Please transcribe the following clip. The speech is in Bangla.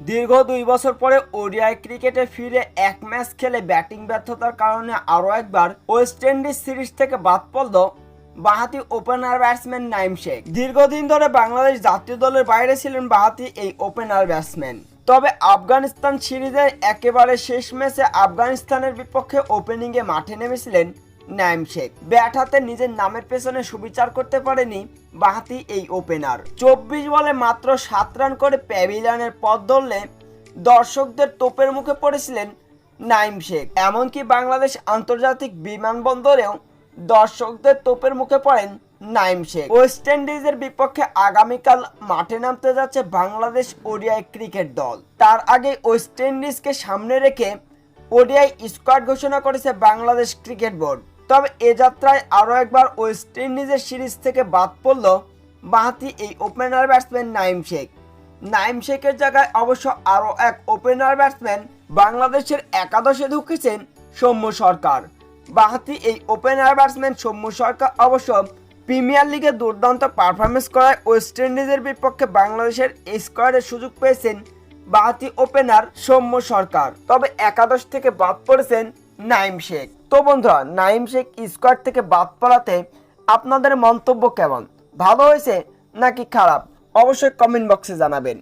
দীর্ঘ দুই বছর পরে ওডিআই ক্রিকেটে ফিরে এক ম্যাচ খেলে ব্যাটিং ব্যর্থতার কারণে আরও একবার ওয়েস্ট ইন্ডিজ সিরিজ থেকে বাদ পড়ল বাহাতি ওপেনার ব্যাটসম্যান নাইম শেখ। দীর্ঘদিন ধরে বাংলাদেশ জাতীয় দলের বাইরে ছিলেন বাহাতি এই ওপেনার ব্যাটসম্যান। তবে আফগানিস্তান সিরিজের একেবারে শেষ ম্যাচে আফগানিস্তানের বিপক্ষে ওপেনিংয়ে মাঠে নেমেছিলেন নাইম শেখ ব্যাট হাতে নিজের নামের পেছনে সুবিচার করতে পারেনি বাহাতি এই ওপেনার। চব্বিশ বলে মাত্র সাত রান করে প্যাভিলিয়নের পথ ধরলে দর্শকদের তোপের মুখে পড়েছিলেন নাইম শেখ এমনকি বাংলাদেশ আন্তর্জাতিক বিমানবন্দরেও দর্শকদের তোপের মুখে পড়েন নাইম শেখ ওয়েস্ট ইন্ডিজের বিপক্ষে আগামীকাল মাঠে নামতে যাচ্ছে বাংলাদেশ ওডিআই ক্রিকেট দল। তার আগে ওয়েস্ট ইন্ডিজকে সামনে রেখে ওডিআই স্কোয়াড ঘোষণা করেছে বাংলাদেশ ক্রিকেট বোর্ড। তবে এ যাত্রায় আরও একবার ওয়েস্ট ইন্ডিজের সিরিজ থেকে বাদ পড়ল বাহাতি এই ওপেনার ব্যাটসম্যান নাইম শেখ। নাইম শেখের জায়গায় অবশ্য আরও এক ওপেনার ব্যাটসম্যান বাংলাদেশের একাদশে ঢুকেছেন সৌম্য সরকার। বাহাতি এই ওপেনার ব্যাটসম্যান সৌম্য সরকার অবশ্য প্রিমিয়ার লিগে দুর্দান্ত পারফরমেন্স করায় ওয়েস্ট ইন্ডিজের বিপক্ষে বাংলাদেশের স্কোয়াডের সুযোগ পেয়েছেন বাহাতি ওপেনার সৌম্য সরকার। তবে একাদশ থেকে বাদ পড়েছেন নাইম শেখ। তো বন্ধুরা, নাইম শেখ স্কোয়াড থেকে বাদ পড়াতে আপনাদের মন্তব্য কেমন? ভালো হয়েছে নাকি খারাপ? অবশ্যই কমেন্ট বক্সে জানাবেন।